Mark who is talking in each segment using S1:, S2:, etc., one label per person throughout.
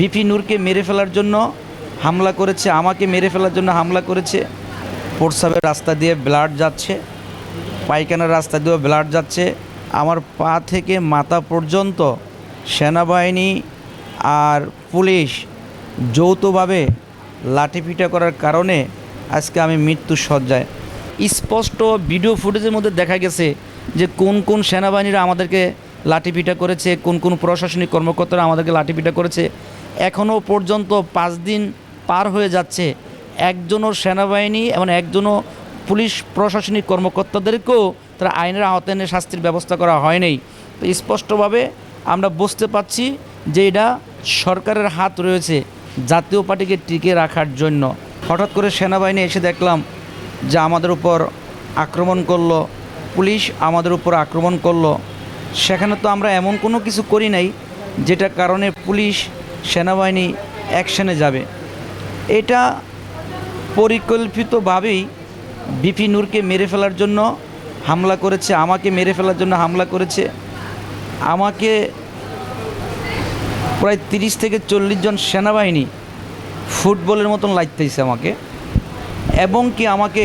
S1: BP নূরকে মেরে ফেলার জন্য হামলা করেছে, আমাকে মেরে ফেলার জন্য হামলা করেছে। প্রস্রাবের রাস্তা দিয়ে ব্লাড যাচ্ছে, পায়খানার রাস্তা দিয়েও ব্লাড যাচ্ছে। আমার পা থেকে মাথা পর্যন্ত সেনাবাহিনী আর পুলিশ যৌথভাবে লাঠিপিটা করার কারণে আজকে আমি মৃত্যু সজ্জায় স্পষ্ট ভিডিও ফুটেজের মধ্যে দেখা গেছে যে কোন কোন সেনাবাহিনীরা আমাদেরকে লাঠিপিটা করেছে, কোন কোন প্রশাসনিক কর্মকর্তারা আমাদেরকে লাঠিপিটা করেছে। এখনও পর্যন্ত পাঁচ দিন পার হয়ে যাচ্ছে। একজনও সেনাবাহিনী এবং একজনও পুলিশ প্রশাসনিক কর্মকর্তাদেরকেও তারা আইনের আওতায় এনে শাস্তির ব্যবস্থা করা হয়নি তো স্পষ্টভাবে আমরা বুঝতে পাচ্ছি যে এটা সরকারের হাত রয়েছে জাতীয় পার্টিকে টিকে রাখার জন্য। হঠাৎ করে সেনাবাহিনী এসে দেখলাম যে আমাদের উপর আক্রমণ করল, পুলিশ আমাদের উপর আক্রমণ করল। সেখানে তো আমরা এমন কোনো কিছু করি নাই যেটা কারণে পুলিশ সেনাবাহিনী অ্যাকশনে যাবে। এটা পরিকল্পিতভাবেই বিপি নূরকে মেরে ফেলার জন্য হামলা করেছে, আমাকে মেরে ফেলার জন্য হামলা করেছে। আমাকে প্রায় তিরিশ থেকে চল্লিশ জন সেনাবাহিনী ফুটবলের মতন লাগতেছে আমাকে এবং কি আমাকে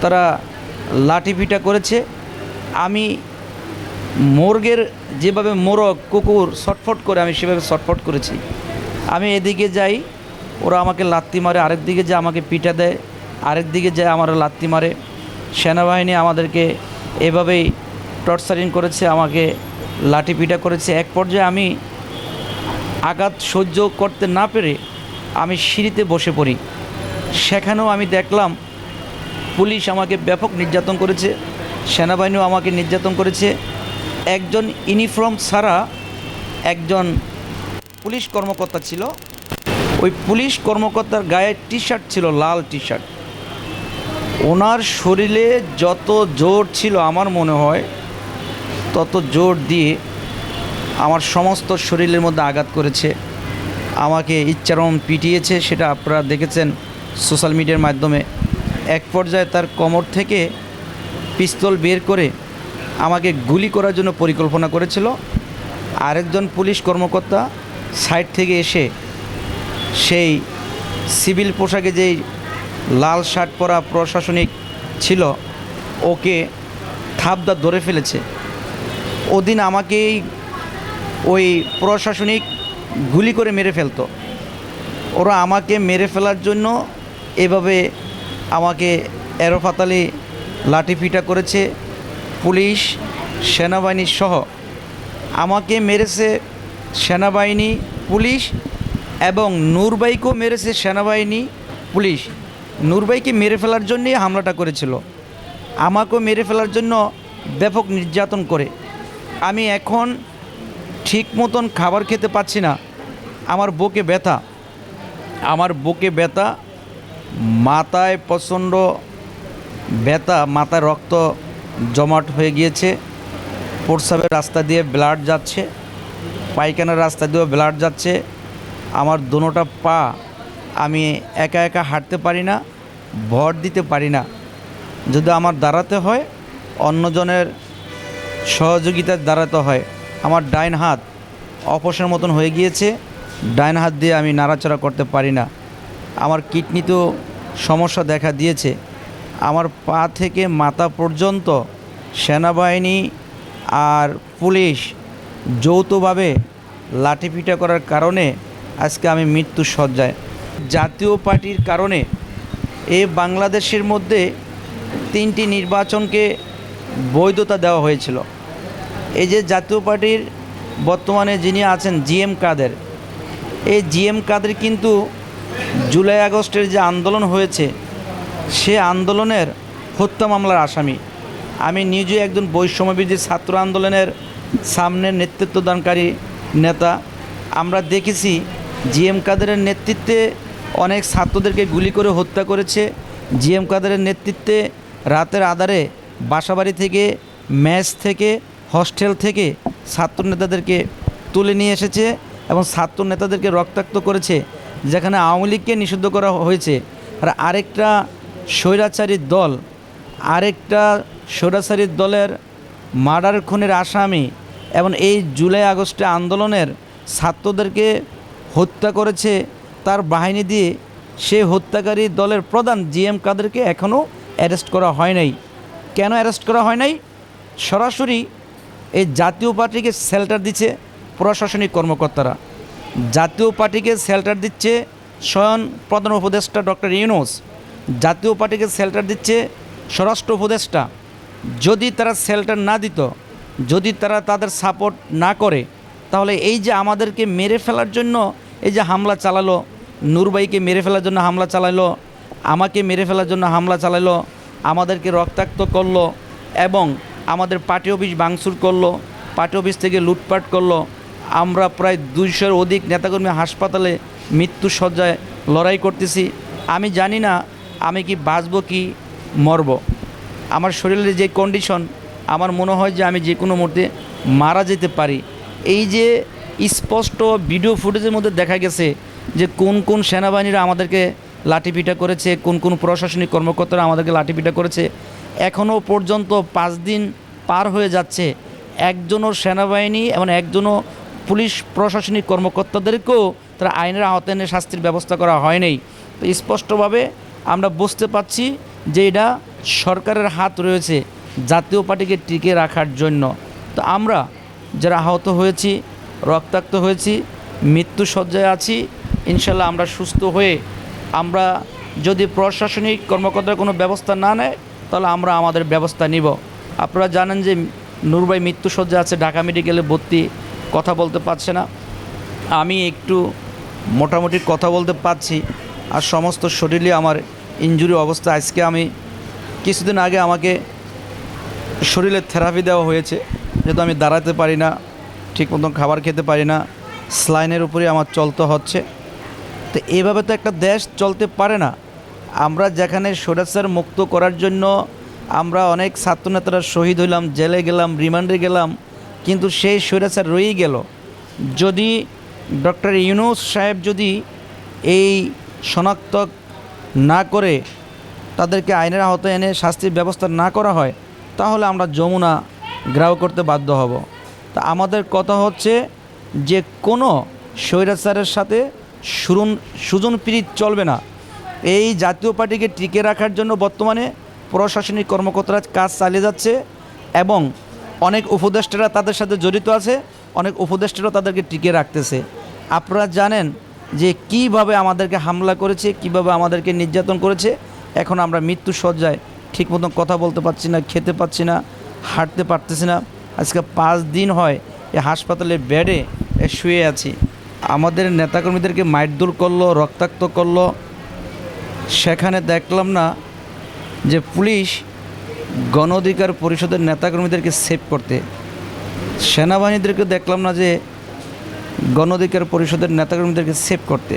S1: তারা লাঠিপিটা করেছে। আমি মোরগের যেভাবে মোরগ, কুকুর ছটফট করে আমি সেভাবে ছটফট করেছি। আমি এদিকে যাই, ওরা আমাকে লাত্তি মারে, আরেক দিকে যে আমাকে পিঠা দেয়, আরেক দিকে যায় আমার লাত্তি মারে। সেনাবাহিনী আমাদেরকে এভাবেই টর্চারিং করেছে, আমাকে লাঠি পিটা করেছে। এক পর্যায়ে আমি আঘাত সহ্য করতে না পেরে আমি সিঁড়িতে বসে পড়ি। সেখানেও আমি দেখলাম, পুলিশ আমাকে ব্যাপক নির্যাতন করেছে, সেনাবাহিনীও আমাকে নির্যাতন করেছে। একজন ইউনিফর্ম ছাড়া একজন পুলিশ কর্মকর্তা ছিল। ওই পুলিশ কর্মকর্তার গায়ে টি শার্ট ছিল, লাল টি শার্ট ওনার শরীরে যত জোর ছিল আমার মনে হয়, তত জোর দিয়ে আমার সমস্ত শরীরের মধ্যে আঘাত করেছে। আমাকে ইচ্ছারম পিটিয়েছে, সেটা আপনারা দেখেছেন সোশ্যাল মিডিয়ার মাধ্যমে। এক পর্যায়ে তার কোমর থেকে পিস্তল বের করে আমাকে গুলি করার জন্য পরিকল্পনা করেছিল। আরেকজন পুলিশ কর্মকর্তা সাইড থেকে এসে সেই সিভিল পোশাকে যেই লাল শার্ট পরা প্রশাসনিক ছিল, ওকে থাবদা ধরে ফেলেছে। ওদিন আমাকেই ওই প্রশাসনিক গুলি করে মেরে ফেলতো। ওরা আমাকে মেরে ফেলার জন্য এভাবে আমাকে এরোফাতালি লাঠিপিটা করেছে। পুলিশ, সেনাবাহিনী সহ আমাকে মেরেছে সেনাবাহিনী পুলিশ এবং নূরবাইকেও মেরেছে সেনাবাহিনী পুলিশ। নূরবাইকে মেরে ফেলার জন্যই হামলাটা করেছিল। আমাকেও মেরে ফেলার জন্য ব্যাপক নির্যাতন করে। আমি এখন ঠিক মতন খাবার খেতে পাচ্ছি না। আমার বুকে ব্যথা। আমার বুকে ব্যথা, মাথায় প্রচণ্ড ব্যথা, মাথায় রক্ত জমাট হয়ে গিয়েছে। প্রস্রাবের রাস্তা দিয়ে ব্লাড যাচ্ছে, পায়খানার রাস্তা দিয়েও ব্লাড যাচ্ছে। আমার দোনোটা পা আমি একা একা হাঁটতে পারি না, ভর দিতে পারি না। যদি আমার দাঁড়াতে হয়, অন্যজনের সহযোগিতায় দাঁড়াতে হয়। আমার ডাইন হাত অপসের মতন হয়ে গিয়েছে, ডাইন হাত দিয়ে আমি নাড়াচাড়া করতে পারি না। আমার কিডনিতেও সমস্যা দেখা দিয়েছে। আমার পা থেকে মাথা পর্যন্ত সেনাবাহিনী আর পুলিশ যৌথভাবে লাঠিপিটা করার কারণে আজকে আমি মৃত্যু সজ্জায় জাতীয় পার্টির কারণে এ বাংলাদেশের মধ্যে তিনটি নির্বাচনকে বৈধতা দেওয়া হয়েছিল। এই যে জাতীয় পার্টির বর্তমানে যিনি আছেন জিএম কাদের, এই জিএম কাদের কিন্তু জুলাই আগস্টের যে আন্দোলন হয়েছে সে আন্দোলনের হত্যা মামলার আসামি। আমি নিজে একজন বৈষম্যবিধি ছাত্র আন্দোলনের সামনে নেতৃত্বদানকারী নেতা। আমরা দেখেছি জিএম কাদেরের নেতৃত্বে অনেক ছাত্রদেরকে গুলি করে হত্যা করেছে। জিএম কাদেরের নেতৃত্বে রাতের আধারে বাসাবাড়ি থেকে, ম্যাচ থেকে, হস্টেল থেকে ছাত্র নেতাদেরকে তুলে নিয়ে এসেছে এবং ছাত্র নেতাদেরকে রক্তাক্ত করেছে, যেখানে আওয়ামী লীগকে নিষিদ্ধ করা হয়েছে। আর আরেকটা স্বৈরাচারী দল, আরেকটা স্বৈরাচারী দলের মার্ডার খুনের আসামি এবং এই জুলাই আগস্টে আন্দোলনের ছাত্রদেরকে হত্যা করেছে তার বাহিনী দিয়ে সে হত্যাকারী দলের প্রধান জি এম কাদেরকে এখনও অ্যারেস্ট করা হয় নাই। কেন অ্যারেস্ট করা হয় নাই? সরাসরি এই জাতীয় পার্টিকে শেল্টার দিচ্ছে প্রশাসনিক কর্মকর্তারা। জাতীয় পার্টিকে শেল্টার দিচ্ছে স্বয়ং প্রধান উপদেষ্টা ডক্টর ইউনুস। জাতীয় পার্টিকে শেল্টার দিচ্ছে স্বরাষ্ট্র উপদেষ্টা। যদি তারা শেল্টার না দিত, যদি তারা তাদের সাপোর্ট না করে, তাহলে এই যে আমাদেরকে মেরে ফেলার জন্য এই যে হামলা চালালো নূরবাইকে মেরে ফেলার জন্য হামলা চালালো, আমাকে মেরে ফেলার জন্য হামলা চালালো, আমাদেরকে রক্তাক্ত করল এবং আমাদের পার্টি অফিস ভাঙচুর করল, পার্টি অফিস থেকে লুটপাট করল, আমরা প্রায় দুইশোর অধিক নেতাকর্মী হাসপাতালে মৃত্যু সজ্জায় লড়াই করতেছি। আমি জানি না আমি কি বাঁচব কি মরব? আমার শরীরের যে কন্ডিশন আমার মনে হয় যে আমি যে কোনো মুহূর্তে মারা যেতে পারি। এই যে স্পষ্ট ভিডিও ফুটেজের মধ্যে দেখা গেছে যে কোন কোন সেনাবাহিনীরা আমাদেরকে লাঠিপিটা করেছে, কোন কোন প্রশাসনিক কর্মকর্তারা আমাদেরকে লাঠিপিটা করেছে এখনও পর্যন্ত পাঁচ দিন পার হয়ে যাচ্ছে। একজনও সেনাবাহিনী এবং একজনও পুলিশ প্রশাসনিক কর্মকর্তাদেরকেও তারা আইনের আওতায় শাস্তির ব্যবস্থা করা হয়নি তো স্পষ্টভাবে আমরা বুঝতে পারছি যে এটা সরকারের হাত রয়েছে জাতীয় পার্টিকে টিকে রাখার জন্য। তো আমরা যারা আহত হয়েছি, রক্তাক্ত হয়েছি মৃত্যু সজ্জায় আছি, ইনশাল্লাহ আমরা সুস্থ হয়ে আমরা যদি প্রশাসনিক কর্মকর্তার কোনো ব্যবস্থা না নেয়, তাহলে আমরা আমাদের ব্যবস্থা নিব। আপনারা জানেন যে নূরবাই মৃত্যুসজ্জা আছে, ঢাকা মেডিকেলে ভর্তি, কথা বলতে পারছে না। আমি একটু মোটামুটি কথা বলতে পারছি, আর সমস্ত শরীরে আমার ইঞ্জুরি অবস্থা আজকে আমি কিছুদিন আগে আমাকে শরীরে থেরাপি দেওয়া হয়েছে, যেহেতু আমি দাঁড়াতে পারি না, ঠিক মতন খাবার খেতে পারি না, স্লাইনের উপরে আমার চলতে হচ্ছে। তো এইভাবে তো একটা দেশ চলতে পারে না। আমরা যেখানে স্বৈরাচার মুক্ত করার জন্য আমরা অনেক ছাত্রনেতারা শহীদ হইলাম, জেলে গেলাম, রিমান্ডে গেলাম, কিন্তু সেই স্বৈরাচার রয়েই গেল। যদি ডক্টর ইউনুস সাহেব যদি এই শনাক্ত না করে তাদেরকে আইনের আওতায় এনে শাস্তির ব্যবস্থা না করা হয়, তাহলে আমরা যমুনা গ্রাহ করতে বাধ্য হব। তা আমাদের কথা হচ্ছে যে কোনো স্বৈরাচারের সাথে সুরন সুজন পীড়িত চলবে না। এই জাতীয় পার্টিকে টিকে রাখার জন্য বর্তমানে প্রশাসনিক কর্মকর্তারা কাজ চালিয়ে যাচ্ছে এবং অনেক উপদেষ্টারা তাদের সাথে জড়িত আছে, অনেক উপদেষ্টারা তাদেরকে টিকে রাখতেছে। আপনারা জানেন যে কীভাবে আমাদেরকে হামলা করেছে, কীভাবে আমাদেরকে নির্যাতন করেছে, এখন আমরা মৃত্যু সজ্জায় ঠিক মতন কথা বলতে পারছি না, খেতে পাচ্ছি না, হাঁটতে পারতেছি না। আজকে পাঁচ দিন হয় এই হাসপাতালের বেডে এ শুয়ে আছি। আমাদের নেতাকর্মীদেরকে মারধর করল, রক্তাক্ত করল। সেখানে দেখলাম না যে পুলিশ গণ অধিকার পরিষদের নেতাকর্মীদেরকে সেভ করতে। সেনাবাহিনীদেরকে দেখলাম না যে গণ অধিকার পরিষদের নেতাকর্মীদেরকে সেভ করতে।